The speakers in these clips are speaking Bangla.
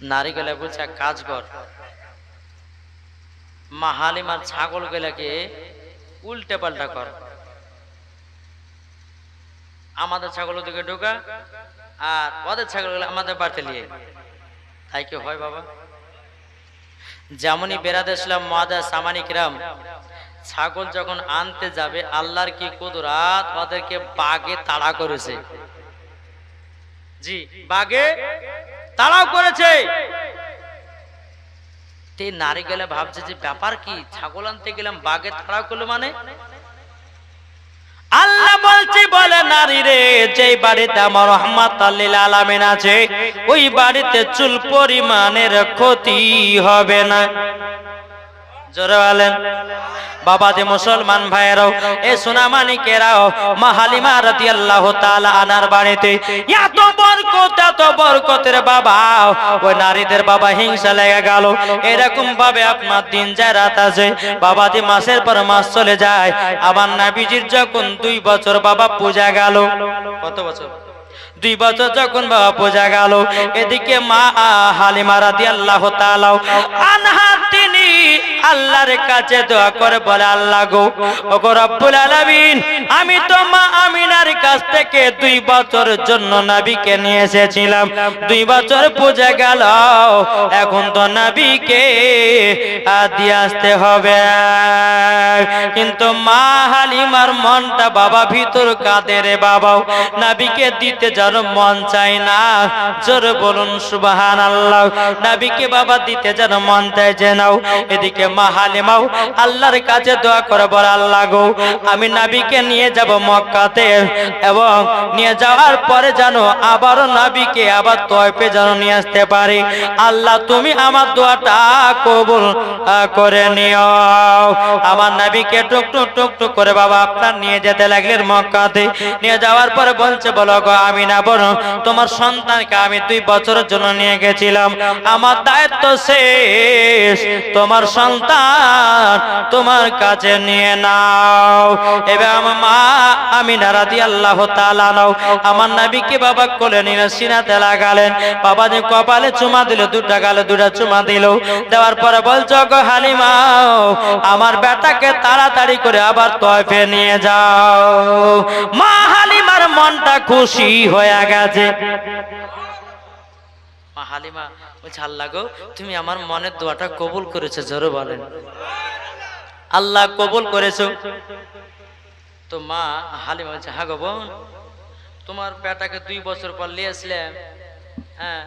নারী গেলে বলছে, এক কাজ কর। মা হালিমার ছাগল গেলাকে উল্টে পাল্টা কর। আমাদের ছাগল ওদিকে ঢোকা আর ওদের ছাগলগুলো আমাদের বাড়িতে নিয়ে তাই কি হয় বাবা? যেমনই বেড়াতে ইসলাম মহাদা সামানিকরাম ছাগল যখন আনতে যাবে, আল্লাহর কি কুদরাত ওদেরকে বাগে তাড়া করেছে? জি, বাগে তাড়াও করেছে। তে নারী গেলে ভাবছে যে ব্যাপার কি? ছাগল আনতে গেলাম বাঘে তাড়াও করল মানে? আল্লাহ বলছি বলে নারী রে যেই বাড়িতে আমার রহমাত আলামিন আছে ওই বাড়িতে চুল পরিমাণের ক্ষতি হবে না। বাবা যে মুসলমান ভাইয়েরাও, এ সোনামানিকেরাও, মা হালিমা রাদিয়াল্লাহু তাআলা আনার বাড়িতে, এত বরকত, এত বরকতের বাবা, ওই নারীদের বাবা হিংসা লেগে গেল। এরকম ভাবে আপনার দিন যায়, রাত আছে বাবা যে মাসের পর মাস চলে যায়। আমার নাবিজির যখন দুই বছর বাবা পূজা গেল। কত বছর? দুই বছর যখন বাবা পূজা গেল, এদিকে মা হালিমা রাদিয়াল্লাহু তাআলা আনহা তিনি আল্লাহর কাছে দোয়া করে বলে আল্লাহ গো ওগো রব্বুল আলামিন আমি তো মা আমিনার কাছ থেকে দুই বছরের জন্য নবীকে নিয়ে এসেছিলাম। দুই বছর পূজা গেল এখন তো নবীকে আহ, দিয়ে আসতে হবে। কিন্তু মা হালিমার মনটা বাবা ভিতর কাঁদে রে বাবা। নাবিকে দিতে যেন মন চাই না। জোর বলুন সুবাহান আল্লাহ নাবিকে বাবা দিতে যেন মন চাই যে নাও এদিকে মা হালিমাও আল্লাহর কাছে দোয়া করে বল আল্লাহ গো, আমি নাবিকে নিয়ে যাব মক্কাতে এবং নিয়ে যাওয়ার পরে যেন আবারও নাবিকে আবার তয়পে যেন নিয়ে আসতে পারি। আল্লাহ তুমি আমার দোয়াটা কবুল করে নিও। আমার নাবিকে টুক টুক টুক টুক করে বাবা আপনার নিয়ে যেতে লাগলেন মক্কাতে। নিয়ে যাওয়ার পরে বলছে, বলো গো, আমি না বলো তোমার সন্তানকে আমি দুই বছরের জন্য নিয়ে গেছিলাম। আমার দায়িত্ব শেষ। তোমার সন্তান তোমার কাছে নিয়ে নাও। এবার আমার মা আমি নারাদি আল্লাহ তাআলা নাও আমার নাবিকে বাবা কোলে নিয়ে সিনাতে লাগালেন। বাবা যে কপালে চুমা দিল, দুটা গালে দুটা চুমা দিল। দেওয়ার পরে বলছো গো হালিমাও আমার বেটাকে তাড়াতাড়ি করে আবার তয়ফে নিয়ে যাও। মা হালিমার মনটা খুশি হয়ে গেছে। মা হালিমা বলছে আল্লাহ গো, তুমি আমার মনের দোয়াটা কবুল করেছ, জোরে বলেন। আল্লাহ কবুল করেছ। তো মা হালিমা বলছে হ্যাঁ গো বোন, তোমার বেটাকে দুই বছর পর নিয়ে আসলাম হ্যাঁ।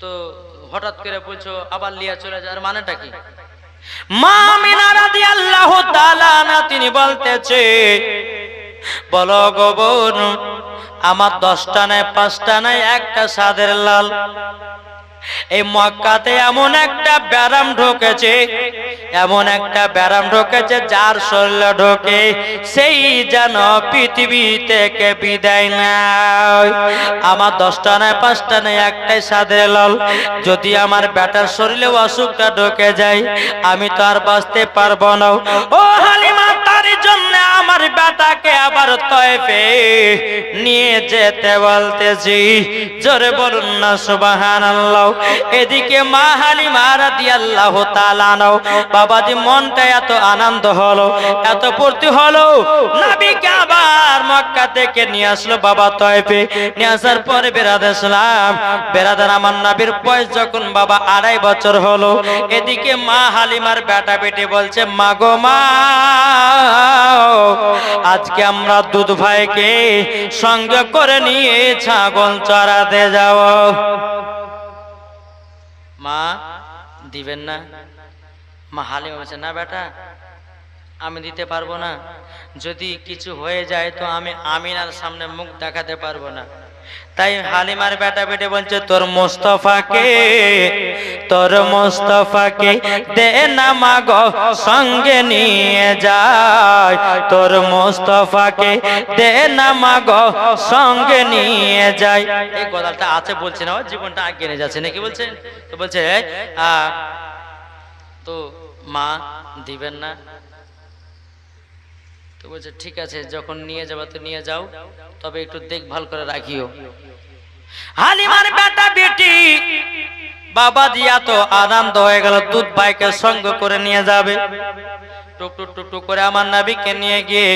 তো হঠাৎ করে বলছো, আবার লিয়া চলে যাওয়ার মানেটা কি? মা মিনা রাদিয়াল্লাহু তাআলা না তিনি বলতেছে, বলো গো বোন, আমার দশটা নাই, পাঁচটা নাই, একটা সাদের লাল। এই মক্কাতে এমন একটা ব্যারাম ঢোকেছে, এমন একটা ব্যারাম ঢোকেছে যার শরীর ঢোকে, সেই যেন পৃথিবী থেকে বিদায় নেয়। আমার দশটা নয়, পাঁচটা নয়, একটাই সাদের লল। যদি আমার বেটার শরীরে অসুখটা ঢোকে যায়, আমি তো আর বাঁচতে পারব না। ও জন্য বেটাকে আবার তয়ফে নিয়ে যেতে বলতেছি। জোরে বলুন না সুবাহান এদিকে মা হালিমা রাদিয়াল্লাহু তাআলা নাও বাবাজি মনটা এত আনন্দ হলো, এত ফুর্তি হলো। নবীকে আবার মক্কা থেকে নিয়ে আসলো বাবা তয়ফে। নিয়ে আসার পরে বেরাদ আসলাম বেরাদার আমার নবীর বয়স যখন বাবা আড়াই বছর হলো, এদিকে মা হালিমার বেটা বেটি বলছে মা গো মা আজকে আমরা দুধ ভাইকে সঙ্গে করে নিয়ে ছাগল চড়াতে যাব। মা, দিবেন না? মা হালিমা বলছে, না বেটা, আমি দিতে পারব না। যদি কিছু হয়ে যায় তো আমি আমিনার সামনে মুখ দেখাতে পারব না। তাই হালিমার বেটা বেটে বলছে তোর মোস্তফাকে তোর মোস্তফাকে দে না মাগো সঙ্গে নিয়ে যায়। তোর মোস্তফাকে দে না মাগো সঙ্গে নিয়ে যায়। এই কথাটা আছে বলছে না জীবনটা আগে নিয়ে যাচ্ছে। নাকি বলছেন তো বলছে তো মা দিবেন না তো বলছে, ঠিক আছে, যখন নিয়ে যাব তো নিয়ে যাও, তবে একটু দেখভাল করে রাখিও। হালিমার বেটা বেটি বাবা দিয়া তো আনন্দ হয়ে গেল, দুধ ভাইকে সঙ্গ করে নিয়ে যাবে। করে আমার নাবিকে নিয়ে গিয়ে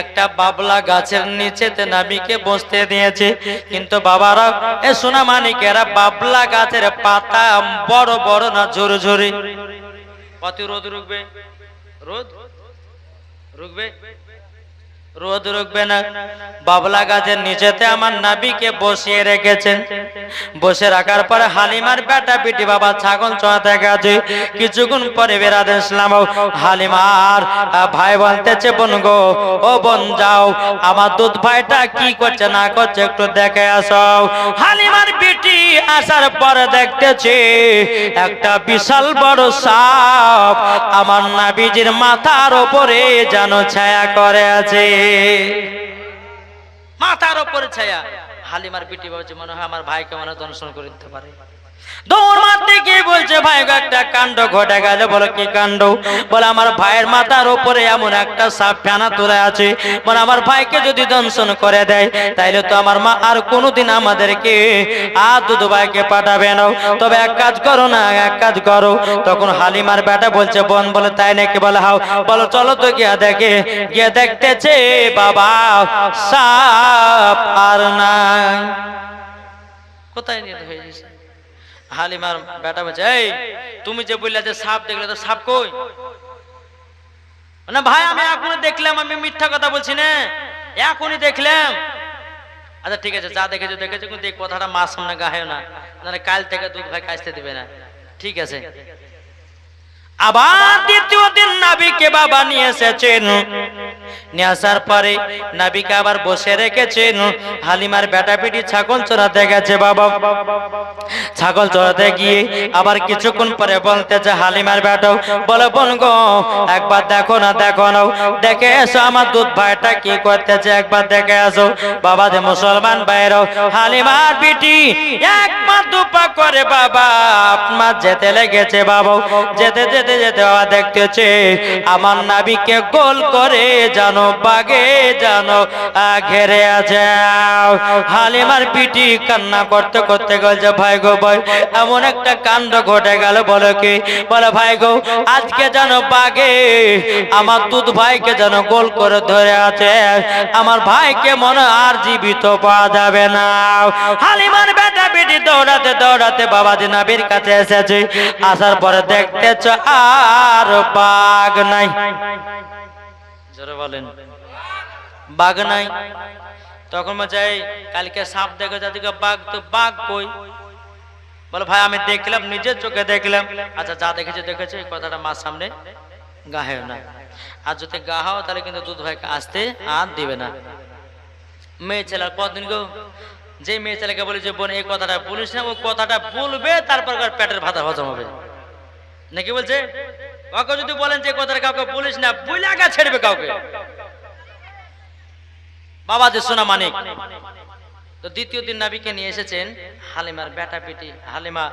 একটা বাবলা গাছের নিচেতে নাবিকে বসতে দিয়েছে। কিন্তু বাবারা, এ সোনা মানিকেরা, বাবলা গাছের পাতা বড় বড় না ঝরে ঝরে কত রোদ রুকবে? রোদ? রোদ রুকবে না। বাবলা গাছের নিচেতে আমার নাবিকে বসিয়ে রেখেছেন। বসে রাখার পরে হালিমার বেটা পিটি বাবা ছাগল চড়াতে গেছে। কিছুক্ষণ পরে বেরাতে ইসলাম হালিমার ভাই বলতেছে, বোন গো, ও বোন যাও। আমার দুধ ভাইটা কি করছে, না করছে, একটু দেখে আসো। হালিমার বিটি আসার পরে দেখতেছে একটা বিশাল বড় সাপ আমার নাবিজির মাথার ওপরে যেন ছায়া করে আছে। মাথার ওপরে ছায়া। হালিমার পিটি বাবু মনে হয় আমার ভাইকে মনে হয় দর্শন করে দিতে পারে। পাঠাবে না। তবে এক কাজ করো না, এক কাজ করো। তখন হালিমার বেটা বলছে, বোন, বলে, তাই নাকি? বলে, হাও। বলো, চলো তো গিয়া দেখে, গিয়ে দেখতেছে বাবা সাপ আর কোথায় নিয়ে হয়ে গেছে? হালিমার বেটা বলছে, এই, তুমি যে বললে যে সাপ দেখলে তো সাপ কই? না ভাই, আমি এখনই দেখলাম, আমি মিথ্যা কথা বলছি না। এখনই দেখলাম। আচ্ছা ঠিক আছে, যা দেখেছ দেখেছ, কিন্তু এই কথাটা মা সামনে গাহেও না। কাল থেকে দুধ ভাই কাজতে দিবে না। ঠিক আছে। আবার দ্বিতীয় দিন নাবিকে বাবা নিয়ে এসেছেন। নিয়ে আসার পরে নাবিকে আবার বসে রেখেছেন। হালিমার বেটা ছাগল চড়াতে গেছে বাবা। ছাগল চড়াতে গিয়ে আবার কিছুক্ষণ পরে বলতেছে হালিমার বেটাও বলে, বোন গো, একবার দেখো না দেখো না। দেখে এসো আমার দুধ ভাইটা কি করতেছে, একবার দেখে আসো। বাবা যে মুসলমান ভাইরাও হালিমার পিটি এক পা দু করে বাবা, আপনার যেতে লেগেছে বাবা। যেতে যেতে যেতে যেতে বাবা দেখতেছে, আমার নাবিকে গোল করে জানো, বাগে জানো, ঘেরে আছে। হালিমার পিটি কান্না করতে করতে গেছে ভাই গো ভাই, এমন একটা কাণ্ড ঘটে গেল, বলো কি? বলে, ভাই গো, আজকে যেন বাগে, আমার দুধ ভাইকে যেন গোল করে ধরে আছে। আমার ভাইকে মনে আর জীবিত পাওয়া যাবে না। হালিমার বেটা বেটি দৌড়াতে দৌড়াতে বাবাজি নাবির কাছে এসেছে। আসার পরে দেখতেছ আর বাঘ নাই। বলেন। বাঘ নাই। তখন বলছে "এই, কালকে সাপ দেখে যাচ্ছে বাঘ তো বাঘ কই? বলে ভাই আমি দেখলাম নিজের চোখে দেখলাম। আচ্ছা যা দেখেছে দেখেছে। কথাটা মার সামনে গাহেও না। আর যদি গাহাও তাহলে কিন্তু দুধ ভাইকে আসতে আর দিবে না। মেয়ে ছেলের কদিন গো যে মেয়ে ছেলেকে বলে যে বোন এই কথাটা বলিস না ও কথাটা বলবে তারপর পেটের ভাতা হজম হবে। নাকি বলছে? কাউকে যদি বলেন যে কথাটা কাউকে বলিস না বলে আগে ছেড়বে কাউকে। বাবা যে সোনা মানিক। তো দ্বিতীয় দিন নাবিকে নিয়ে এসেছেন হালিমার বেটা পিটি হালিমা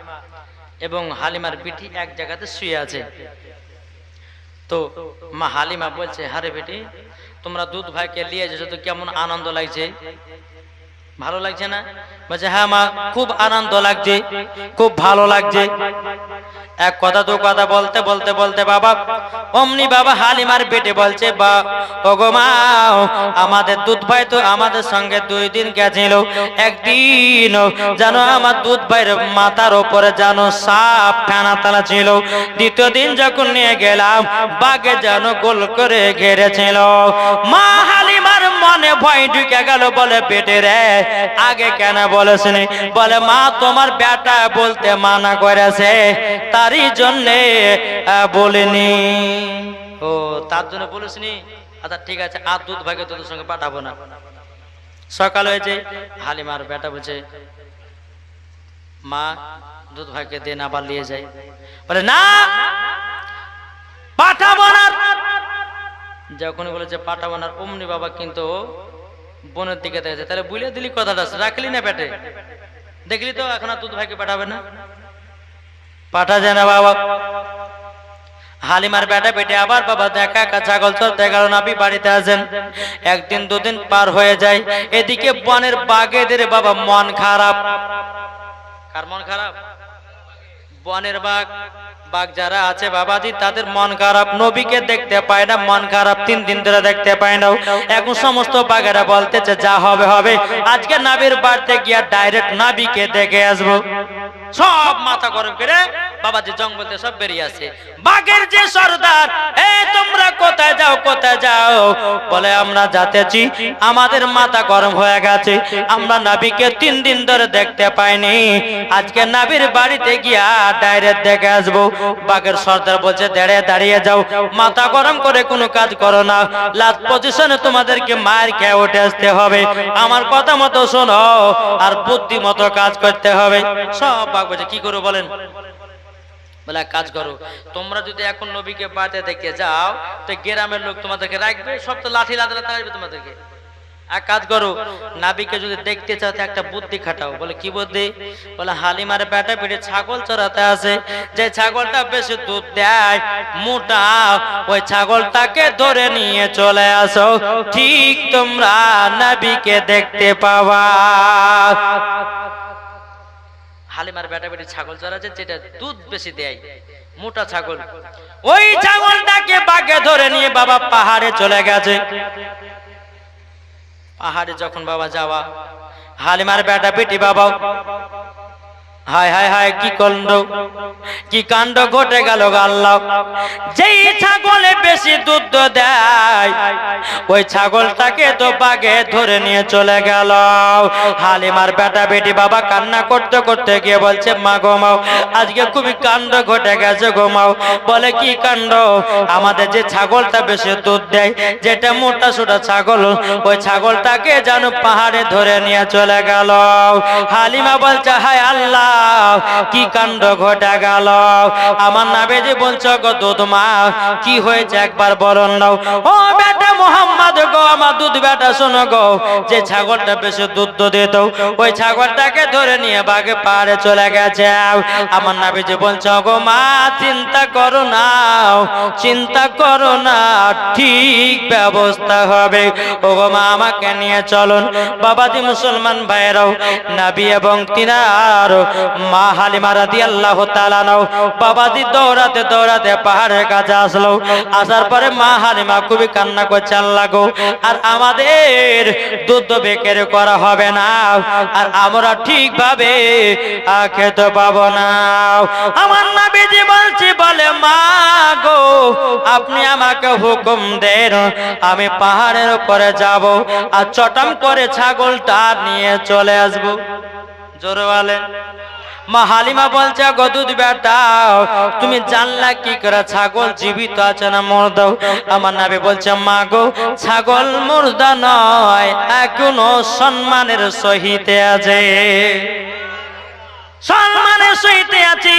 এবং হালিমার পিঠি এক জায়গাতে শুয়ে আছে। তো মা হালিমা বলছে, হারে বেটি, তোমরা দুধ ভাইকে নিয়ে এসেছ, তো কেমন আনন্দ লাগছে? ভালো লাগছে না? বলছে হ্যাঁ মা, খুব আনন্দ লাগছে, খুব ভালো লাগছে। এক কথা, দু কথা বলতে বলতে বলতে বাবা, অমনি বাবা হালিমার পেটে বলছে, বা, ওগো মা, আমাদের দুধ ভাই তো আমাদের সঙ্গে দুই দিন গেছিল। একদিন জানো আমার দুধ ভাইয়ের মাথার ওপরে জানো সাপ ফেনা তালা ছিল। দ্বিতীয় দিন যখন নিয়ে গেলাম বাগে যেন গোল করে ঘেরেছিল। মা হালিমার মনে ভয় ঢুকে গেল, বলে পেটে রে, আগে কেন বলেছিনি বলে, মা, তোমার বেটা বলতে মানা করেছে, তারই জন্যে বলিনি। ও, তার জন্য বলেছিনি? আচ্ছা ঠিক আছে, আর দুধ ভাগে তোদের সঙ্গে পাঠাবো না। সকাল হয়েছে, হালিমার বেটা বলছে, মা, দুধ ভাইকে দেন আবার নিয়ে যাই। বলে, না, পাঠাবো না। যখন বলেছে পাঠাবো না অমনি বাবা কিন্তু বোনের দিকে দেখেছে তাহলে বুঝলে দিলি কথাটা রাখলি না পেটে? দেখলি তো এখন আর দুধ ভাইকে পাঠাবে না? পাঠা যায় না বাবা। হালিমার বেটা বেটে আবার বাবা দেখা একা ছাগল চলতে গেল নাবি বাড়িতে আসেন একদিন দুদিন পার হয়ে যায়। এদিকে বনের বাঘেদের বাবা মন খারাপ। কার মন খারাপ? বনের বাঘ। বাঘ যারা আছে বাবাজি, তাদের মন খারাপ। নবীকে দেখতে পায় না, মন খারাপ, তিন দিন ধরে দেখতে পায় না এখন সমস্ত বাঘেরা বলতেছে, যা হবে হবে। আজকে নাবির বাড়তে গিয়া ডাইরেক্ট নাবিকে দেখে আসব। সব মাথা গরম করে বাবাজি জঙ্গলতে সব বেরিয়ে আছে বাঘের যে সর্দার যাও কোথায় যাও? বলে, আমরা যাতেছি, আমাদের মাথা গরম হয়ে গেছে। আমরা নাবিকে তিন দিন ধরে দেখতে পাইনি। আজকে নাবির বাড়িতে গিয়া ডাইরেক্ট দেখে আসব। বাঘের সর্দার বলছে, দাঁড়িয়ে দাঁড়িয়ে যাও। মাথা গরম করে কোনো কাজ করো না। লাস্ট পজিশনে তোমাদেরকে মায়ের খেয়ে উঠে আসতে হবে। আমার কথা মতো শোনো, আর বুদ্ধি মতো কাজ করতে হবে। সব বাঘ বলছে, কি করো বলেন? বলে কাজ করো, তোমরা যদি এখন নবীকে বাড়িতে দেখে যাও, তো গ্রামের লোক তোমাদেরকে রাখবে, সব তো লাঠি লাদা রাখবে তোমাদেরকে। এক কাজ করো, নাবিকে যদি দেখতে চাও একটা বুদ্ধি খাটাও। বলে, কি বুদ্ধি? বলে, হালিমার বেটা পেটে ছাগল চড়াতে আছে যে ছাগলটা বেশি দুধ দেয়, মোটা, ওই ছাগলটাকে ধরে নিয়ে চলে আসো। ঠিক তোমরা নাবিকে দেখতে পাবা। হালিমার বেটা বেটি ছাগল চড়াচ্ছে যেটা দুধ বেশি দেয় মোটা ছাগল। ওই ছাগলটাকে বাগে ধরে নিয়ে বাবা পাহাড়ে চলে গেছে। পাহাড়ে যখন বাবা যাওয়া হালিমার বেটা বেটি বাবা হায় হায় হায়, কি কাণ্ড কি কাণ্ড ঘটে গেল আল্লাহ। যেই ছাগলে বেশি দুধ দেয়, ওই ছাগলটাকে তো বাগে ধরে নিয়ে চলে গেল। হালিমার বেটা বেটি বাবা কান্না করতে করতে গিয়ে বলছে, মা গোমাও আজকে খুবই কাণ্ড ঘটে গেছে গোমাও বলে, কি কাণ্ড? আমাদের যে ছাগলটা বেশি দুধ দেয়, যেটা মোটা সোটা ছাগল, ওই ছাগলটাকে যেন পাহাড়ে ধরে নিয়ে চলে গেল। হালিমা বলছে, হায় আল্লাহ কি কাণ্ড ঘটা গেল? আমার নামে যে বলছ, গো দুধ মা, কি হয়েছে একবার বলুন নাও। ও মোহাম্মদ গো, আমার দুধ বেটা শোনো গো। যে ছাগলটা বেশি দুধ দিত, ওই ছাগলটাকে ধরে নিয়ে বাগে পাহাড়ে চলে গেছে। আমার নাবি যে বলছ গো মা, চিন্তা করো না, চিন্তা করো না, ঠিক ব্যবস্থা হবে। ও গো মা, আমাকে নিয়ে চলুন। বাবাজি মুসলমান ভাইরাও নাবি এবং তিনার মা হালিমা রাদিয়াল্লাহু তাআলা নাও। বাবাজি দৌড়াতে দৌড়াতে পাহাড়ের কাছে আসলো। আসার পরে মা হালিমা খুবই কান্না করছে। আল্লাহ গো। আর আমাদের দুধ বেকের করা হবে না। আর আমরা ঠিকভাবে খেতে পাবো না। আমার নাবিজি বলছি, বলে, মা গো, আপনি আমাকে হুকুম দেন, আমি পাহাড়ের উপরে যাব আর চটাম করে ছাগলটা নিয়ে চলে আসব। জোরে বলেন। মা হালিমা বলছে গদুদ বেটা, তুমি জানলা কি করে? ছাগল জীবিত আছে না মরদাও আমার নাবি বলছে, মা গো, ছাগল মুর্দা নয়, এখনও সম্মানের সহিতে আছে। সম্মানের সহিতে আছি।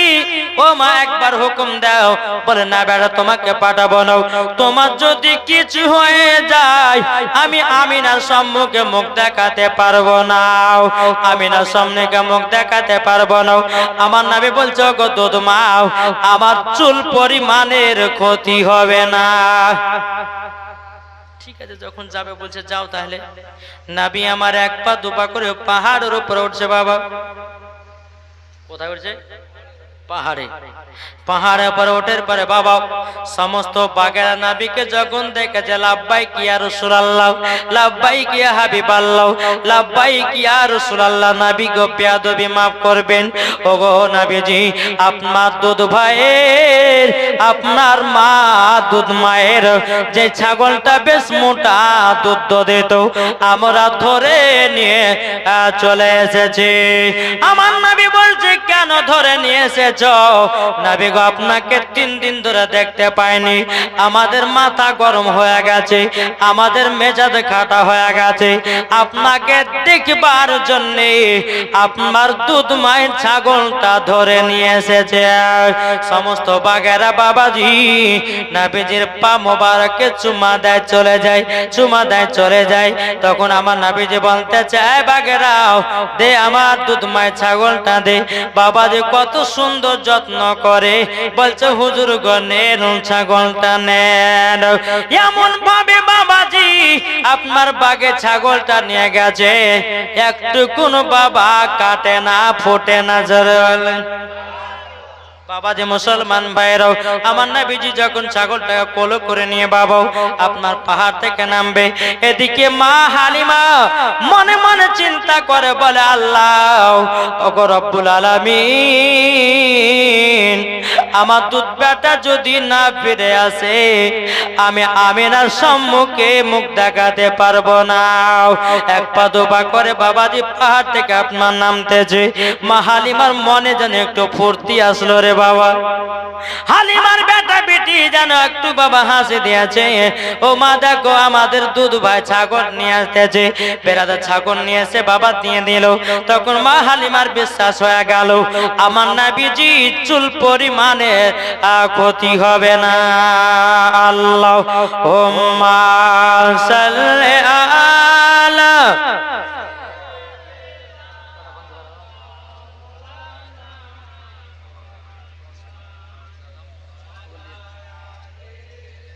ও মা, একবার হুকুম দাও। বলে, না বেড়া, তোমাকে পাঠাবো না। তোমার যদি কিছু হয়ে যায়, আমি আমিনার সম্মুখে মুখ দেখাতে পারব না। আমিনার সম্মুখে মুখ দেখাতে পারব না। আমার নামে বলছো গো দুধ মাও, আমার চুল পরিমাণের ক্ষতি হবে না। ঠিক আছে, যখন যাবে, বলছে, যাও তাহলে। নাবি আমার এক পা দুপা করে পাহাড়ের উপরে উঠছে, বাবা। কোথায় উঠছে পাহাড়ে। পাহাড়ে পরে ওঠের পরে, বাবা, সমস্ত বাগেরা নাবিকে যখন দেখেছে, লাভবাই কি আর রসুলাল্লাহ? লাভবাই কি হাবিব আল্লাহ লাভবাই কি আর রসুলাল্লাহ? নাবি গো, পেয়াদবি মাফ করবেন। ও গো নাবিজি, আপনার দুধ ভাইয়ের, আপনার মা দুধ মায়ের, যে ছাগলটা বেশ মোটা দুধ দিত, আমরা ধরে নিয়ে চলে এসেছি। আমার নাবি বলছে, কেন ধরে নিয়ে এসেছ? নাবি গো, আপনাকে তিন দিন ধরে দেখতে পাইনি। আমাদের মাথা গরম হয়ে গেছে, আমাদের মেজাজ খাটা হয়ে গেছে। আপনাকে দেখবার জন্য আপনার দুধ মায়ের ছাগলটা ধরে নিয়ে এসেছে। সমস্ত বাগেরা বাবাজি, নাবিজির পা মোবারকে চুমা দেয় চলে যায়, চুমা দেয় চলে যায়। তখন আমার নাবিজি বলতে চায়, বাগেরাও, দে আমার দুধ মায়ের ছাগলটা দে। বাবাজি কত সুন্দর যত্ন করে। বলছে, হুজুর গনের ছাগলটা নেন। এমন ভাবে বাবাজি আপনার বাগে ছাগলটা নিয়ে গেছে। একটু কোন বাবা কাটে না, ফোটে না বলেন। বাবা যে মুসলমান ভাইরাও আমার নাবিজি যখন ছাগলটাকে কোলো করে নিয়ে বাবাও আপনার পাহাড় থেকে নামবে। এদিকে মা হালিমা মনে মনে চিন্তা করে, বলে, আল্লাহ, ওগো রব্বুল আলামিন, আমার দুধ বেটা যদি না ফিরে আসে, আমি আমিনার সম্মুখে মুখ দেখাতে পারব না। এক পা দুপা করে বাবাজি পাহাড় থেকে আপনার নামতেছে। মা হালিমার মনে যেন একটু ফুর্তি আসলো রে হালিমার ও মা আমাদের দুধ ভাই ছাগল নিয়ে আসতেছে। বেড়াতে ছাগল নিয়ে বাবা দিয়ে তখন মা হালিমার বিশ্বাস হয়ে গেল, আমার না নাবিজি, চুল পরিমাণে ক্ষতি হবে না। আল্লাহ ও মা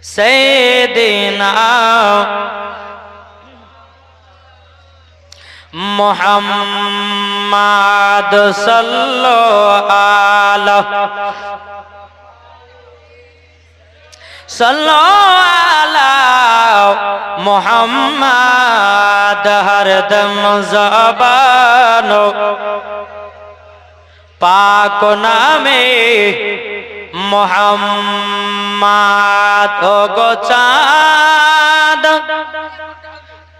সৈদিনা মোহাম্মদ সাল্লো আল সাল্লো আলা মোহাম্মদ হরদম জবানো পাক নামে মোহাম্মদ ও গো চাঁদ,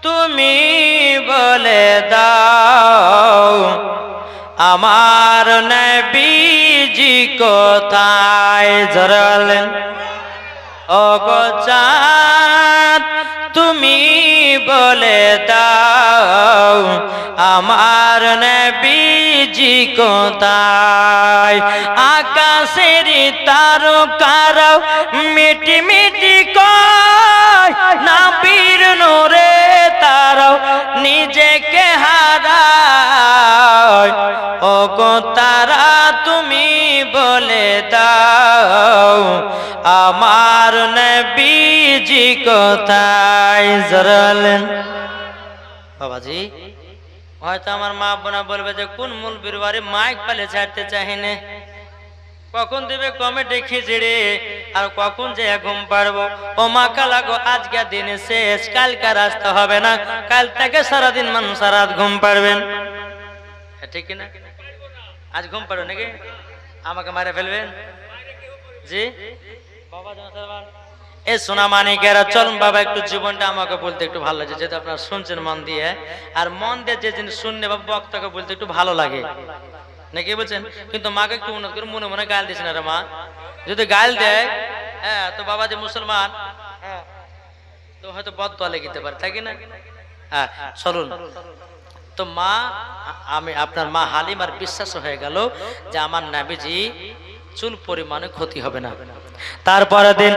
তুমি বলে দাও, আমার নবীজি কোথায় গো চাঁদ, তুমি বলে দাও, আমার নবীজি কোথায়? আকাশের তারকার মিটি মিটি কয় না বীর নোরে তারাও নিজেকে হারায়। ও গো তারা তুমি বলে দাও, আমার নবীজি কোথায়? জরালেন বাবাজি, হয়তো আমার মা বোনা বলবে যে কোন মূল বিরবারে মাইক পালে ছাড়তে চাহিনে কখন দিবে কমেটে খিচড়ি আর কখন যে ঘুম পারব ও মা কালাগো আজকে দিনে শেষ, কালকা রাস্তা হবে না। কাল থেকে সারাদিন মানুষ সারাত ঘুম পারবেন ঠিক না আজ ঘুম পারো নাকি? আমাকে মারে ফেলবেন? জি? বাবা এ, সোনা মানিকেরা চলুন বাবা, একটু জীবনটা আমাকে বলতে একটু ভালো লাগে, যেহেতু আপনারা শুনছেন মন দিয়ে। আর মন দিয়ে যে জিনিস শুনলে বা বক্তাকে বলতে একটু ভালো লাগে। নাকি বলছেন কিন্তু মাকে একটু উন্নত করে মনে মনে গাল দিস না রে মা। যদি গাল দেয় হ্যাঁ তো বাবা যে মুসলমান হ্যাঁ, তো হয়তো বদ তলে গিতে পারে তাই না? হ্যাঁ চলুন। তো মা আমি আপনার মা হালিমার বিশ্বাস হয়ে গেল যে আমার নাবিজি চুল পরিমাণে ক্ষতি হবে না। তারপরে দিন